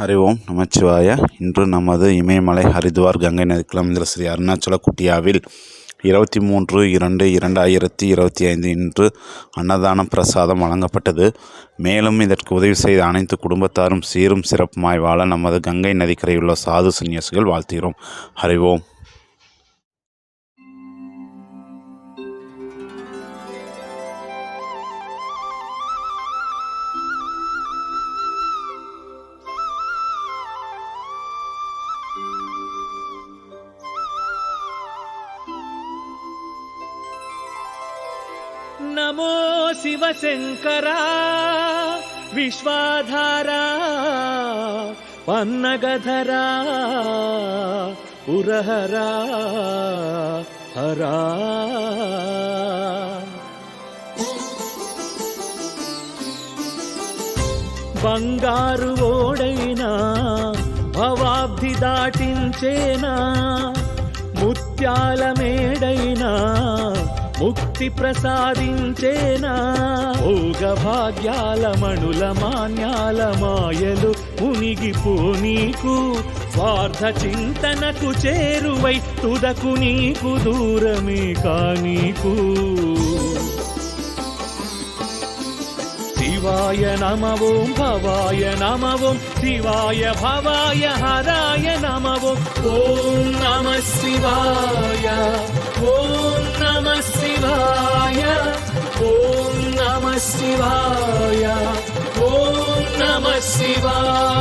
ஹரி ஓம் நமச்சிவாய. இன்று நமது இமயமலை ஹரித்வார் கங்கை நதிக்குளம் ஸ்ரீ அருணாச்சல குட்டியாவில் இருபத்தி மூன்று இரண்டு இரண்டாயிரத்தி இருபத்தி ஐந்து இன்று அன்னதான பிரசாதம் வழங்கப்பட்டது. மேலும் இதற்கு உதவி செய்த அனைத்து குடும்பத்தாரும் சீரும் சிறப்புமாய் வாழ நமது கங்கை நதிக்கரையுள்ள சாது சந்நியாசிகள் வாழ்த்துகிறோம் அறிவோம். ஓம் నమో శివశంకరా విశ్వాధారా. పన్నగధరా. పురహరా. హరా. బంగారు ఓడైనా భవాబ్ది దాటించేనా ముత్యాల మేడైనా ముక్తి ప్రసాదించేనా? భోగ భాగ్యాల మణుల మాన్యాల మాయలు మునిగిపో నీకు. స్వార్థ చింతనకు చేరువై తుదకు నీకు దూరమే కానీకు. శివాయ నమ ఓం భవాయ నమ ఓం శివాయ భవాయ హరాయ నమ ఓం ఓం నమ శివాయ. శివాయ ఓం నమ శివాయ